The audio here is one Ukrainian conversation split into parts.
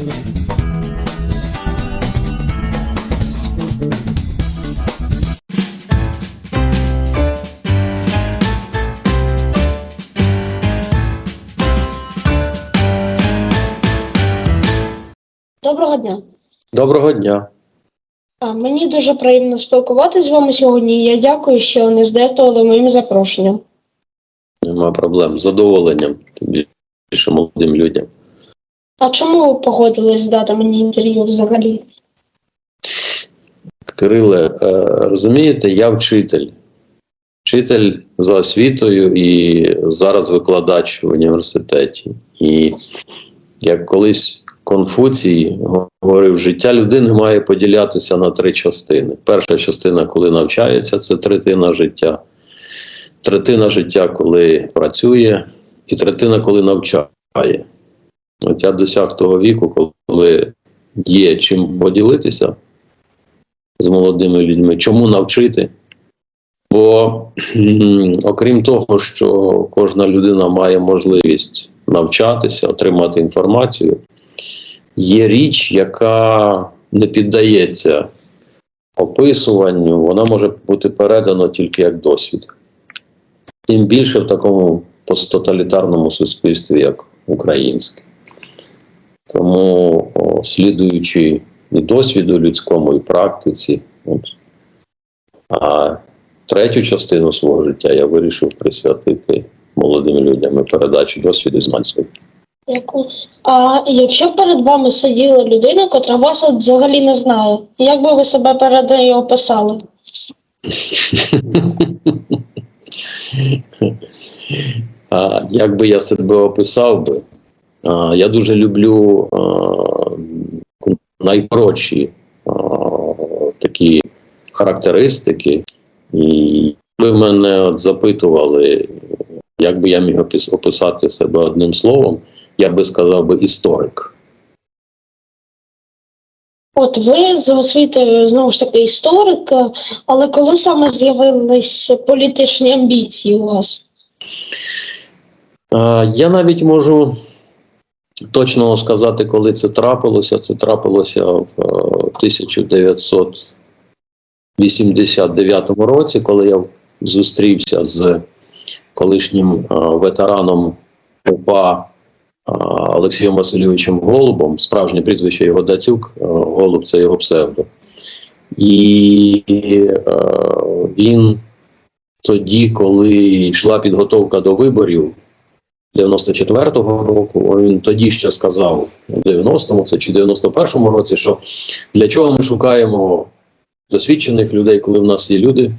Доброго дня. Доброго дня. А, Мені дуже приємно спілкуватися з вами сьогодні. Я дякую, що не здертували моїм запрошенням. Нема проблем. З задоволенням. Тим більше молодим людям. А чому ви погодились дати мені інтерв'ю взагалі? Кириле, е, розумієте, я вчитель. Вчитель за освітою і зараз викладач в університеті. І як колись Конфуцій говорив, життя людини має поділятися на три частини. Перша частина, коли навчається, це третина життя. Третина життя, коли працює, і третина, коли навчає. От я досяг того віку, коли є чим поділитися з молодими людьми, чому навчити. Бо окрім того, що кожна людина має можливість навчатися, отримати інформацію, є річ, яка не піддається описуванню, вона може бути передана тільки як досвід. Тим більше в такому посттоталітарному суспільстві, як українське. Тому, о, слідуючи і досвіду людському, і практиці, от, а третю частину свого життя я вирішив присвятити молодим людям і передачі досвіду і знань своїх. Дякую. А якщо перед вами сиділа людина, котра вас от взагалі не знає, як би ви себе перед нею описали? А, як би я себе описав би? Я дуже люблю найкоротші такі характеристики. І ви мене от запитували, як би я міг описати себе одним словом, я би сказав би історик. От ви за освітою знову ж таки історик, але коли саме з'явились політичні амбіції у вас? Я навіть можу точно сказати, коли це трапилося. Це трапилося в е, 1989 році, коли я зустрівся з колишнім е, ветераном ОПА е, Олексієм Васильовичем Голубом, справжнє прізвище його Дацюк, е, Голуб це його псевдо. І е, він тоді, коли йшла підготовка до виборів 94-го року, він тоді ще сказав у 90-му це чи 91-му році, що для чого ми шукаємо досвідчених людей, коли в нас є люди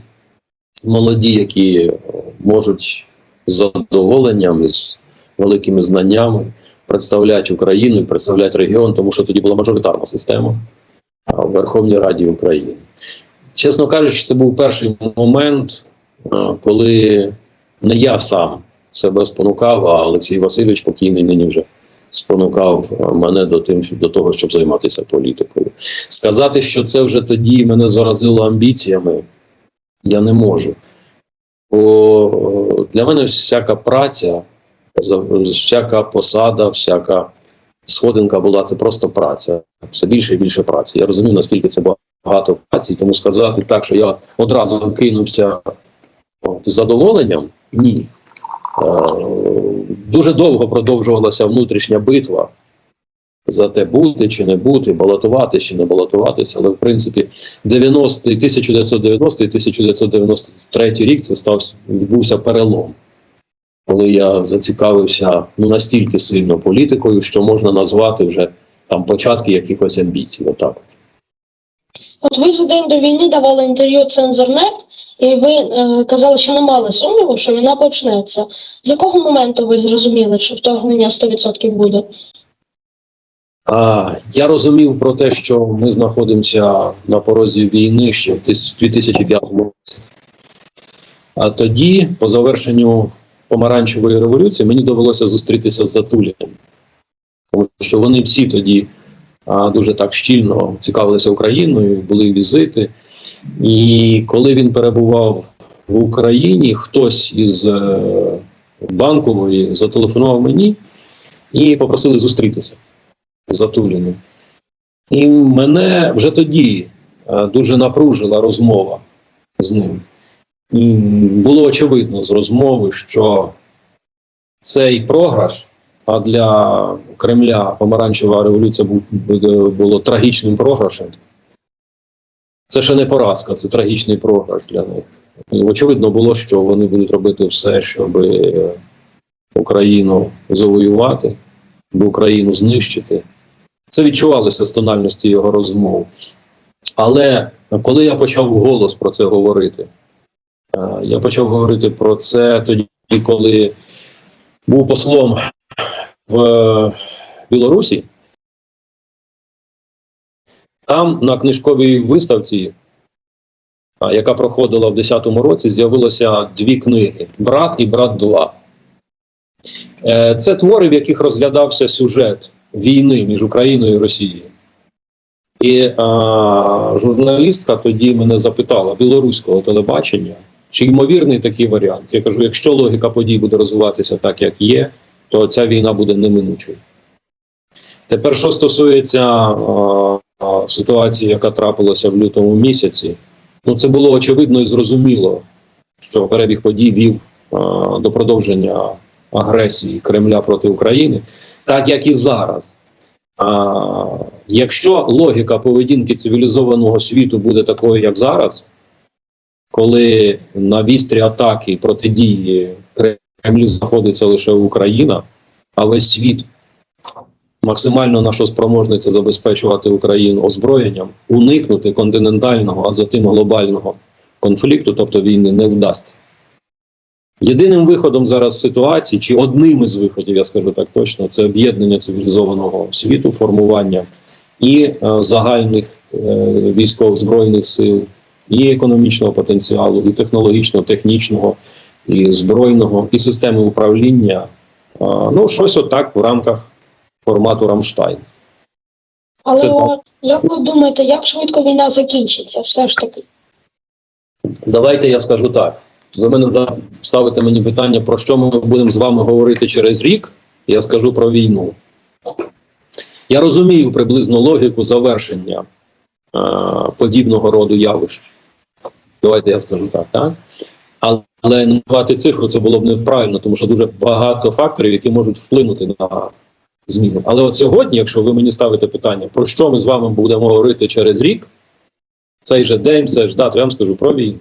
молоді, які е, можуть з задоволенням і з великими знаннями представляти Україну представляти регіон, тому що тоді була мажоритарна система в Верховній Раді України. Чесно кажучи, це був перший момент, коли не я сам себе спонукав, а Олексій Васильович покійний нині вже спонукав мене до тим, до того, щоб займатися політикою. Сказати, що це вже тоді мене заразило амбіціями, я не можу. Бо е, для мене всяка праця, всяка посада, всяка сходинка була це просто праця. Все більше і більше праці. Я розумів, наскільки це багато праці, тому сказати так, що я одразу кинувся з задоволенням, ні. Е, Дуже довго продовжувалася внутрішня битва за те, бути чи не бути, балотувати чи не балотуватися. Але в принципі 90, 1990 і 1993 рік це став відбувся перелом, коли я зацікавився ну настільки сильно політикою, що можна назвати вже там початки якихось амбіцій. Отак. От ви за день до війни давали інтерв'ю Цензорнет, і ви е, казали, що не мали сумніву, що війна почнеться. З якого моменту ви зрозуміли, що вторгнення 100% буде? А, я розумів про те, що ми знаходимося на порозі війни ще в 2005 році. А тоді, по завершенню помаранчевої революції, мені довелося зустрітися з Затуліним. Тому що вони всі тоді а, дуже так щільно цікавилися Україною, були візити. І коли він перебував в Україні, хтось із е, банкової зателефонував мені і попросили зустрітися. Затуліну. І мене вже тоді е, дуже напружила розмова з ним. І було очевидно з розмови, що цей програш, а для Кремля помаранчева революція був, було трагічним програшем. Це ще не поразка, це трагічний програш для них. І очевидно було, що вони будуть робити все, щоб е, Україну завоювати, Україну знищити. Це відчувалося з тональності його розмов. Але коли я почав голос про це говорити, е, я почав говорити про це тоді, коли був послом в Білорусі. Там на книжковій виставці, яка проходила в 2010 році, з'явилося дві книги: Брат і Брат 2. Е, Це твори, в яких розглядався сюжет війни між Україною і Росією. І а, журналістка тоді мене запитала білоруського телебачення, чи ймовірний такий варіант. Я кажу: якщо логіка подій буде розвиватися так, як є, то ця війна буде неминучою. Тепер, що стосується ситуації, яка трапилася в лютому місяці, ну це було очевидно і зрозуміло, що перебіг подій вів до продовження агресії Кремля проти України, так як і зараз. А, якщо логіка поведінки цивілізованого світу буде такою, як зараз, коли на вістрі атаки протидії Кремлю знаходиться лише Україна, а весь світ максимально наша спроможний забезпечувати Україну озброєнням, уникнути континентального, а затим глобального конфлікту, тобто війни, не вдасться. Єдиним виходом зараз ситуації, чи одним із виходів, я скажу так точно, це об'єднання цивілізованого світу, формування і е, загальних е, військово збройних сил, і економічного потенціалу, і технологічного, технічного, і збройного, і системи управління. Е, ну, щось отак в рамках формату Рамштайн. Але Це як ви думаєте, як швидко війна закінчиться? Все ж таки. Давайте я скажу так. Ви мене ставите мені питання, про що ми будемо з вами говорити через рік. Я скажу про війну. Я розумію приблизно логіку завершення е, подібного роду явищ. Давайте я скажу так, так? Але називати цифру це було б неправильно, тому що дуже багато факторів, які можуть вплинути на зміну. Але от сьогодні, якщо ви мені ставите питання, про що ми з вами будемо говорити через рік, цей же день, цей ж дату, я вам скажу про війну.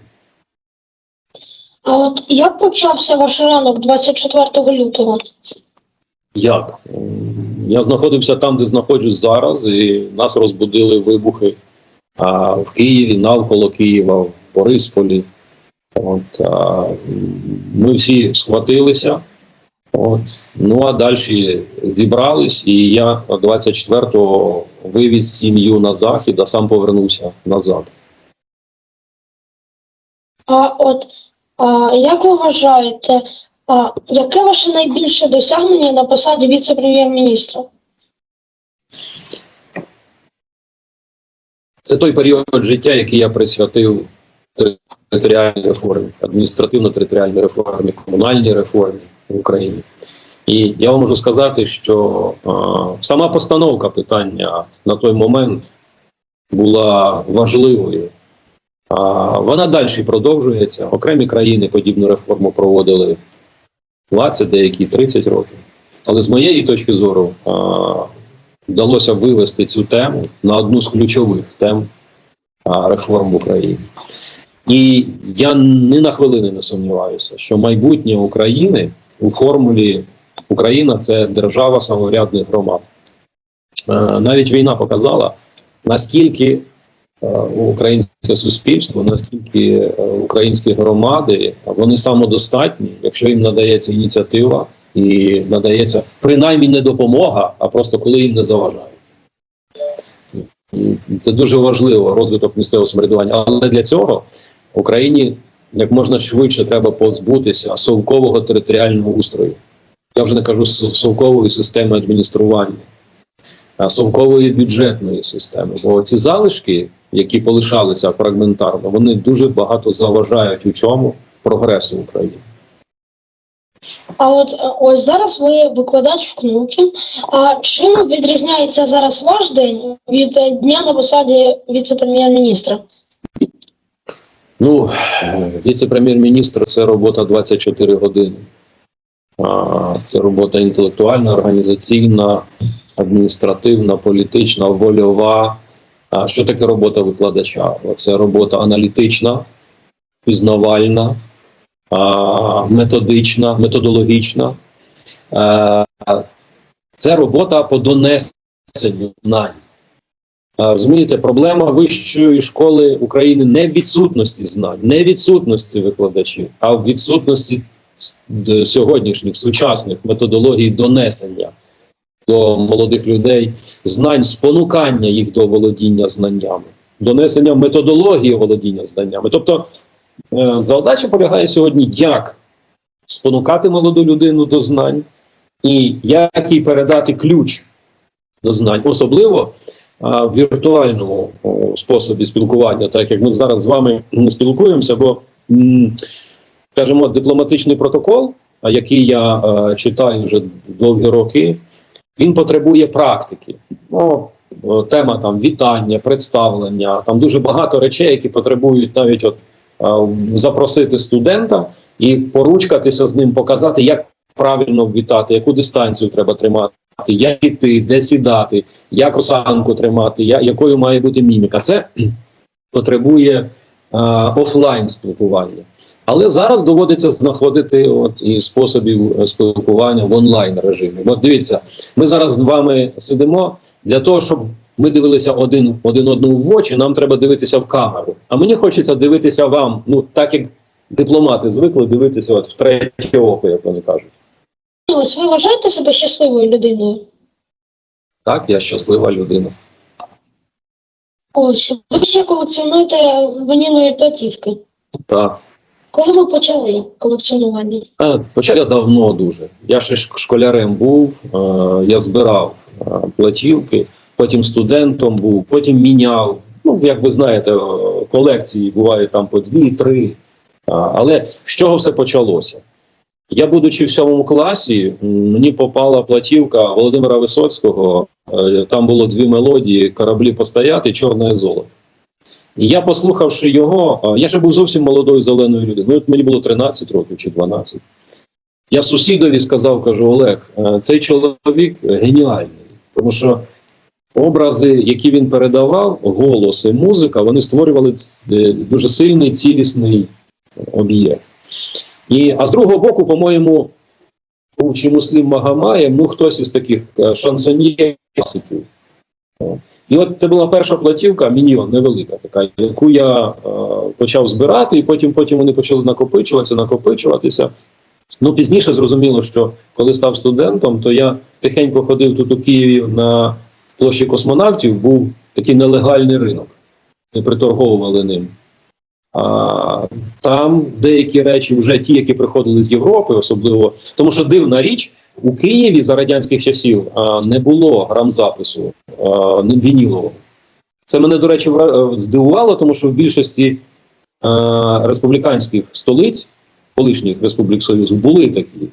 А от як почався ваш ранок 24 лютого? Як? Я знаходився там, де знаходжусь зараз, і нас розбудили вибухи а, в Києві, навколо Києва, в Борисполі. От, а, ми всі схватилися. От, ну а далі зібрались, і я 24-го вивіз сім'ю на захід, а сам повернувся назад. А от а, як ви вважаєте, а, яке ваше найбільше досягнення на посаді віце-прем'єр-міністра? Це той період життя, який я присвятив територіальній реформі, адміністративно-територіальній реформі, комунальній реформі в Україні. І я вам можу сказати, що е, сама постановка питання на той момент була важливою. А вона далі продовжується. Окремі країни подібну реформу проводили 20, деякі 30 років. Але з моєї точки зору а, вдалося вивести цю тему на одну з ключових тем а, реформ в Україні. І я ні на хвилини не сумніваюся, що майбутнє України у формулі Україна це держава самоврядних громад. Е, Навіть війна показала, наскільки е, українське суспільство, наскільки е, українські громади вони самодостатні, якщо їм надається ініціатива і надається принаймні не допомога, а просто коли їм не заважають. Це дуже важливо розвиток місцевого самоврядування. Але для цього Україні як можна швидше треба позбутися совкового територіального устрою. Я вже не кажу совкової системи адміністрування, а совкової бюджетної системи. Бо ці залишки, які полишалися фрагментарно, вони дуже багато заважають у чому прогресу України. А от е, ось зараз ви викладач в КНУКі. А чим відрізняється зараз ваш день від е, дня на посаді віце-прем'єр-міністра? Ну, віце-прем'єр-міністр це робота 24 години. Це робота інтелектуальна, організаційна, адміністративна, політична, вольова. Що таке робота викладача? Це робота аналітична, пізнавальна, методична, методологічна. Це робота по донесенню знань. Розумієте, проблема вищої школи України не в відсутності знань, не в відсутності викладачів, а в відсутності сьогоднішніх сучасних методологій донесення до молодих людей знань, спонукання їх до володіння знаннями, донесення методології володіння знаннями. Тобто е, задача полягає сьогодні, як спонукати молоду людину до знань, і як їй передати ключ до знань, особливо в віртуальному способі спілкування, так як ми зараз з вами спілкуємося, бо скажімо, дипломатичний протокол, який я читаю вже довгі роки, він потребує практики. Ну, тема там вітання, представлення, там дуже багато речей, які потребують навіть от запросити студента і поручкатися з ним, показати, як правильно вітати, яку дистанцію треба тримати, як іти, де сідати, як осанку тримати, я, якою має бути міміка. Це потребує е, офлайн спілкування. Але зараз доводиться знаходити от і способів е, спілкування в онлайн режимі. От дивіться, ми зараз з вами сидимо для того, щоб ми дивилися один один одному в очі. Нам треба дивитися в камеру. А мені хочеться дивитися вам, ну так як дипломати звикли дивитися от в третє око, як вони кажуть. Ось ви вважаєте себе щасливою людиною? Так, я щаслива людина. Ось ви ще колекціонуєте винінові платівки. Так. Коли ви почали колекціонування? А, почав я давно дуже. Я ще школярем був, е, я збирав е, платівки, потім студентом був, потім міняв. Ну, як ви знаєте, е, колекції бувають там по дві-три. Але з чого все почалося? Я, будучи в сьомому класі, мені попала платівка Володимира Висоцького. е, Там було дві мелодії: кораблі постояти, чорне золото. І я, послухавши його, я ще був зовсім молодою зеленою людиною. От мені було 13 років чи 12. Я сусідові сказав, кажу, Олег, е, цей чоловік геніальний, тому що образи, які він передавав, голос і музика, вони створювали е, дуже сильний цілісний об'єкт. І, а з другого боку, по-моєму, був чи Муслім Магомаєв, ну хтось із таких е, шансоньєрів. І от це була перша платівка, міньйон, невелика така, яку я е, почав збирати, і потім, потім вони почали накопичуватися, накопичуватися. Ну, пізніше зрозуміло, що коли став студентом, то я тихенько ходив тут у Києві на в площі космонавтів, був такий нелегальний ринок, не приторговували ним. А, там деякі речі, вже ті, які приходили з Європи, особливо, тому що дивна річ, у Києві за радянських часів а, не було грамзапису а, вінілового. Це мене, до речі, здивувало, тому що в більшості а, республіканських столиць, колишніх республік Союзу, були такі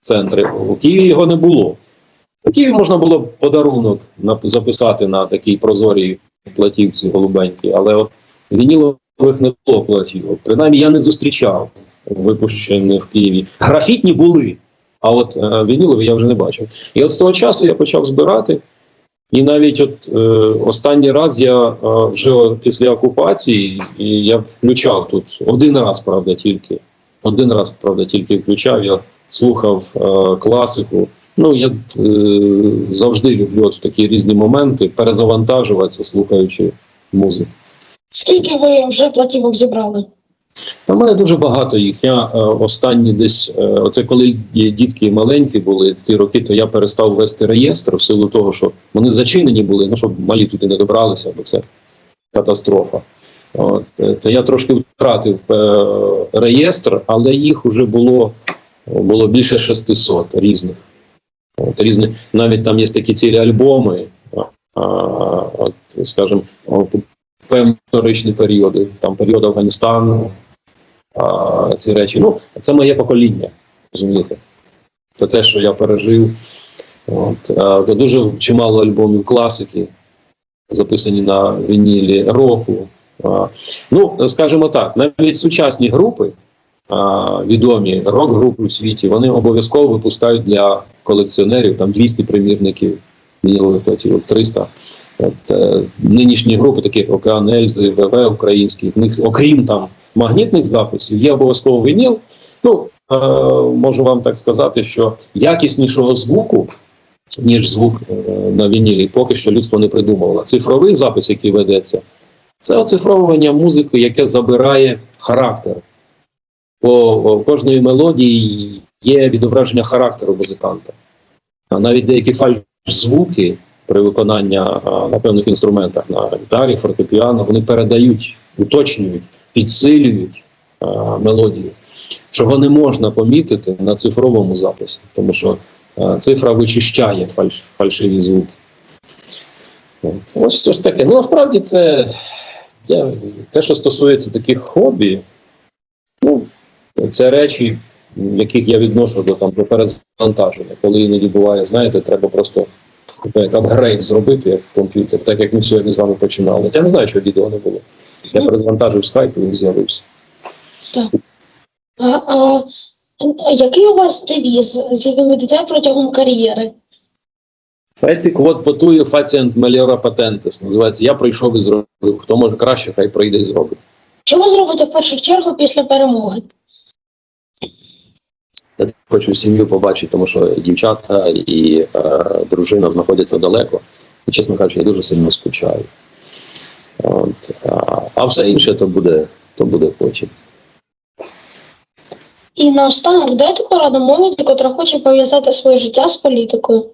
центри. У Києві його не було. У Києві можна було подарунок записати на такій прозорій платівці голубенькій, але от вінілових не було платівок. Принаймні я не зустрічав випущені в Києві. Графітні були, а от е, вінілові я вже не бачив. І от з того часу я почав збирати. І навіть от е, останній раз я е, вже після окупації, і я включав тут один раз, правда, тільки. Один раз, правда, тільки включав, я слухав е, класику. Ну, я е, завжди люблю от в такі різні моменти перезавантажуватися, слухаючи музику. Скільки ви вже платівок зібрали? У мене дуже багато їх. Я е, останні десь, е, оце коли дітки маленькі були ці роки, то я перестав вести реєстр в силу того, що вони зачинені були, ну щоб малі туди не добралися, бо це катастрофа. От, е, то я трошки втратив е, реєстр, але їх вже було, було більше 600 різних. От, різні, навіть там є такі цілі альбоми, а, от, скажімо, певні історичні періоди, там період Афганістану, а, ці речі. Ну, це моє покоління. розумієте? Це те, що я пережив. От, е, то дуже чимало альбомів класики, записані на вінілі року. А, Ну, скажімо так, навіть сучасні групи, відомі рок-групи в світі, вони обов'язково випускають для колекціонерів там 200 примірників вінілових платівок, 300. От, е, нинішні групи, такі як Океан Ельзи, ВВ українські, в них, окрім там магнітних записів, є обов'язково вініл. Ну, е, можу вам так сказати, що якіснішого звуку, ніж звук е, на вінілі, поки що людство не придумало. Цифровий запис, який ведеться, це оцифровування музики, яке забирає характер. По кожної мелодії є відображення характеру музиканта. А навіть деякі фальш-звуки при виконанні на певних інструментах, на гітарі, фортепіано, вони передають, уточнюють, підсилюють а, мелодію, чого не можна помітити на цифровому записі, тому що цифра вичищає фальш, фальшиві звуки. Ось щось таке. Ну, насправді це те, що стосується таких хобі, ну, це речі, яких я відношу до там до перезавантаження. Коли іноді буває, знаєте, треба просто як апгрейд зробити як в комп'ютер, так як ми сьогодні з вами починали. Я не знаю, що відео не було. Я перезавантажив скайп і він з'явився. А, а, а який у вас девіз, з яким ви протягом кар'єри? Феті квот потує фацієнт меліора патентис. Називається Я прийшов і зробив. Хто може краще, хай прийде і зробить. Що ви зробите в першу чергу після перемоги? Я хочу сім'ю побачити, тому що дівчатка і е, дружина знаходяться далеко. І, чесно кажучи, я дуже сильно скучаю. От, а, а все інше то буде, то буде потім. І наостанок дайте пораду молоді, котра хоче пов'язати своє життя з політикою.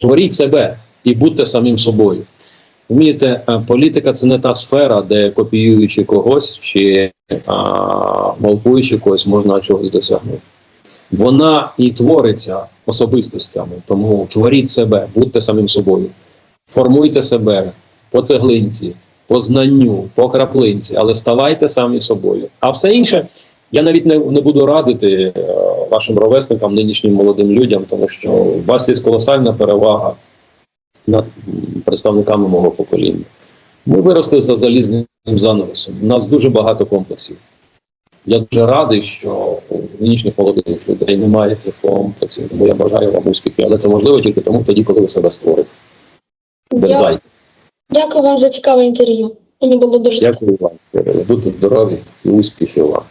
Творіть себе і будьте самим собою. Розумієте, е, політика це не та сфера, де копіюючи когось чи а, мовкуючи когось, можна чогось досягнути. Вона і твориться особистостями, тому творіть себе, будьте самим собою, формуйте себе по цеглинці, по знанню, по краплинці, але ставайте самі собою. А все інше я навіть не, не буду радити е, вашим ровесникам, нинішнім молодим людям, тому що у вас є колосальна перевага над представниками мого покоління. Ми виросли за залізним занавесом. У нас дуже багато комплексів. Я дуже радий, що у нинішніх молодих людей немає цих комплексів, тому я бажаю вам успіхів. Але це можливо тільки тому, тоді, коли ви себе створите. Дерзайте. Дякую вам за цікаве інтерв'ю. Мені було дуже цікаво. Дякую вам. Будьте здорові і успіхів вам.